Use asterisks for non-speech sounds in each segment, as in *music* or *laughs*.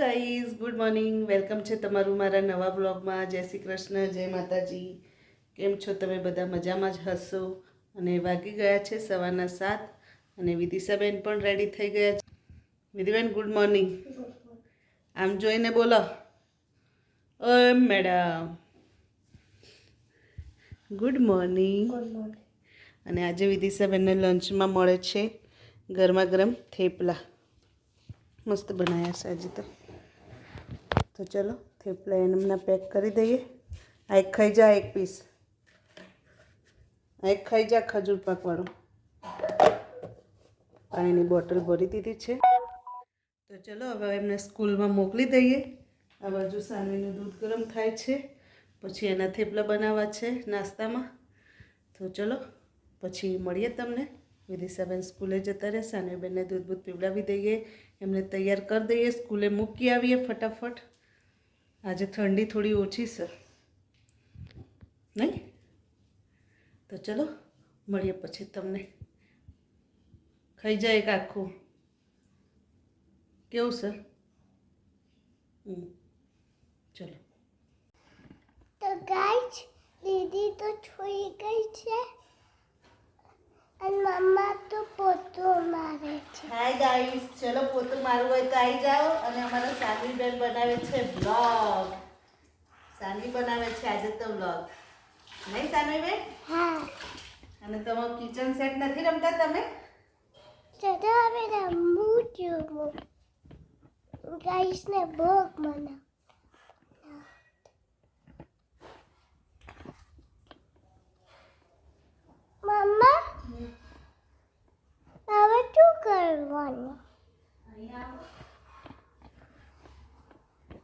Guys good morning welcome છે તમારું મારા નવા બ્લોગમાં જય શ્રી કૃષ્ણ જય માતાજી. કેમ છો તમે બધા? મજામાં જ હશો? અને વાગી ગયા છે સવારના સાત અને વિદિશાબેન પણ રેડી થઈ ગયા છે. વિધિબેન ગુડ મોર્નિંગ આમ જોઈને બોલો. ઓય મેડમ ગુડ મોર્નિંગ અને આજે વિદિશાબેનને લંચમાં મળે છે ગરમા ગરમ થેપલા. મસ્ત બનાવ્યા છે આજે તો. તો ચલો થેપલા એમના પેક કરી દઈએ. આ એક ખાઈ જા એક પીસ આ એક ખાઈ જા ખજૂર પાકવાળું. પાણીની બોટલ ભરી દીધી છે. તો ચલો હવે એમને સ્કૂલમાં મોકલી દઈએ. આ બાજુ સાનવીનું દૂધ ગરમ થાય છે. પછી એના થેપલા બનાવવા છે નાસ્તામાં. તો ચલો, પછી મળીએ તમને. વિદિશાબેન સ્કૂલે જતા રહે, સાનવીબેનને દૂધ બૂધ પીવડાવી દઈએ. એમને તૈયાર કરી દઈએ, સ્કૂલે મૂકી આવીએ ફટાફટ. આજે ઠંડી થોડી ઓછી છે. નહીં? તો ચલો, મળીએ પછી તમને. ખાઈ જાય એક આખું. કેવું છે? ચલો. તો ગાઈસ દીદી તો છોઈ ગઈ છે. અને મમ્મા તો પોતો હાય ગાઈસ ચલો પોતું મારું હોય તો આવી જાઓ અને અમારા સાનવી બેન બનાવે છે બ્લોગ સાનવી બનાવે છે આજે તો બ્લોગ નહીં સાનવી બેન? હા. અને તમારું કિચન સેટ નથી રમતા તમે? ચલો હવે રમવું છું. ગાઈસ ને ભોગ મને મમ્મા હવે શું કરવાનું અહીંયા આવો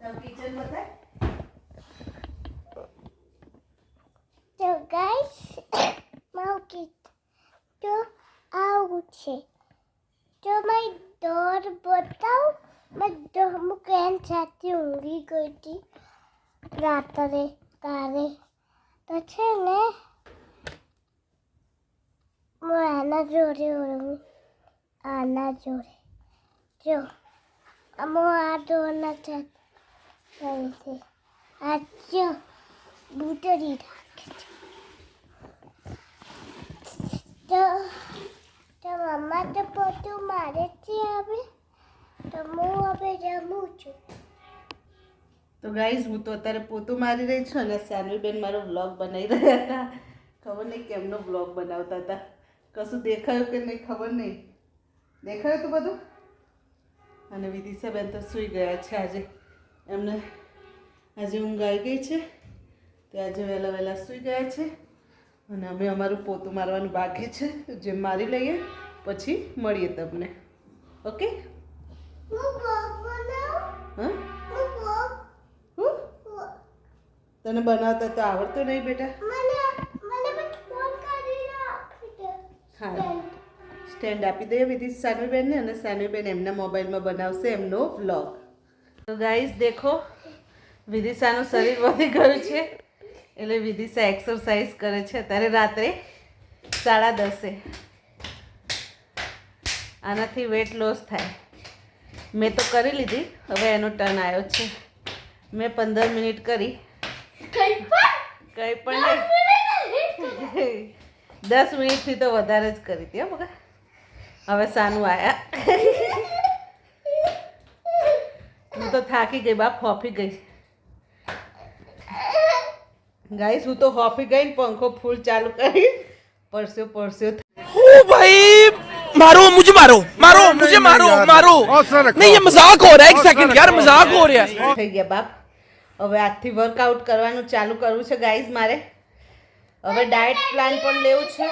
કિચન તો ગાઈસ મારું કીટ તો આવું છે તો મેં દોર બતાવ મેં હું કેન સાથે ઊંઘી ગઈ હતી રાત્રે તારે તો છે ને હું આના જોડે ઊંઘું આના જોડે જો અમો આ દોરના છે છે આ જો બૂટરી રાખે છે. તો તો મમ્મા તો પોતું મારે છે હવે. તો હું હવે રમું છું. તો ગાઈઝ હું તો અત્યારે પોતું મારી રહી છું અને સાનવીબેન મારો બ્લોગ બનાવી રહ્યા હતા. ખબર નહીં કેમનો બ્લોગ બનાવતા હતા. કશું દેખાયું કે નહીં ખબર નહીં. દેખાયું તું બધું? અને વિદિશાબેન તો સૂઈ ગયા છે આજે. એમને આજે ઊંઘ આવી ગઈ છે. તે આજે વહેલા વહેલા સૂઈ ગયા છે. અને અમે અમારું પોતું મારવાનું બાકી છે. જે મારી લઈએ, પછી મળીએ તમને. ઓકે? તને બનાવતા તો આવડતો નહીં બેટા. હા. સ્ટેન્ડ આપી દઈએ વિધિ સાનવીબેનને અને સાનવીબેન એમના મોબાઈલમાં બનાવશે એમનો વ્લોગ. તો ગાઈઝ દેખો, વિદિશાનું શરીર વધી ગયું છે. એટલે વિદિશા એક્સરસાઇઝ કરે છે અત્યારે રાત્રે સાડા દસે. આનાથી વેટ લોસ થાય. મેં તો કરી લીધી, હવે એનો ટર્ન આવ્યો છે. મેં પંદર મિનિટ કરી. કંઈ પણ નહીં. દસ મિનિટથી તો વધારે જ કરી હતી બગા હવે સાનું આયા હું તો થાકી ગઈ બાપ હોફી ગઈ ગાઈસ હું તો હોફી ગઈ ને પંખો ફૂલ ચાલુ કરી પરસ્યો પરસ્યો ओ भाई मारो मुझे मारो मारो मुझे मारो मारो नहीं ये मजाक हो रहा है एक सेकंड यार मजाक हो रहा है થઈ ગયા બાપ હવે આજથી વર્કઆઉટ કરવાનું ચાલુ કરવું છે ગાઈઝ મારે હવે ડાયટ પ્લાન પણ લેવું છે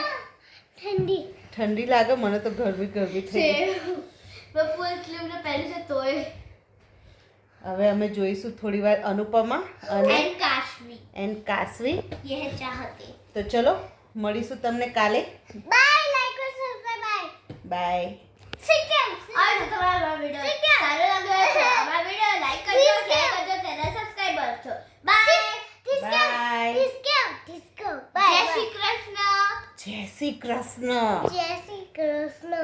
ઠંડી ઠંડી લાગે મને તો ગરમી ગરમી થઈ ગઈ મેં ફૂલ સ્લીવ ને પહેરી છે તોય હવે અમે જોઈશું થોડી વાર અનુપમા અને કાશ્વી એન્ડ કાશવી યહ ચાહતે. તો ચલો મળીશું તમને કાલે. Bye like or subscribe bye bye સિક્કમ ઓર તમારા વિડિયો સારો લાગ્યો તો અમારા વિડિયો લાઈક *laughs* કરજો શેર કરજો ચેનલ સબસ્ક્રાઇબ કરજો બાય બાય સિક્કમ ડિસ્કો બાય જય શ્રી કૃષ્ણ જય શ્રી કૃષ્ણ જય Shri Krishna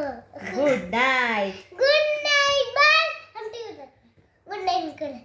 good night good കൊണ്ട് എനിക്കണ്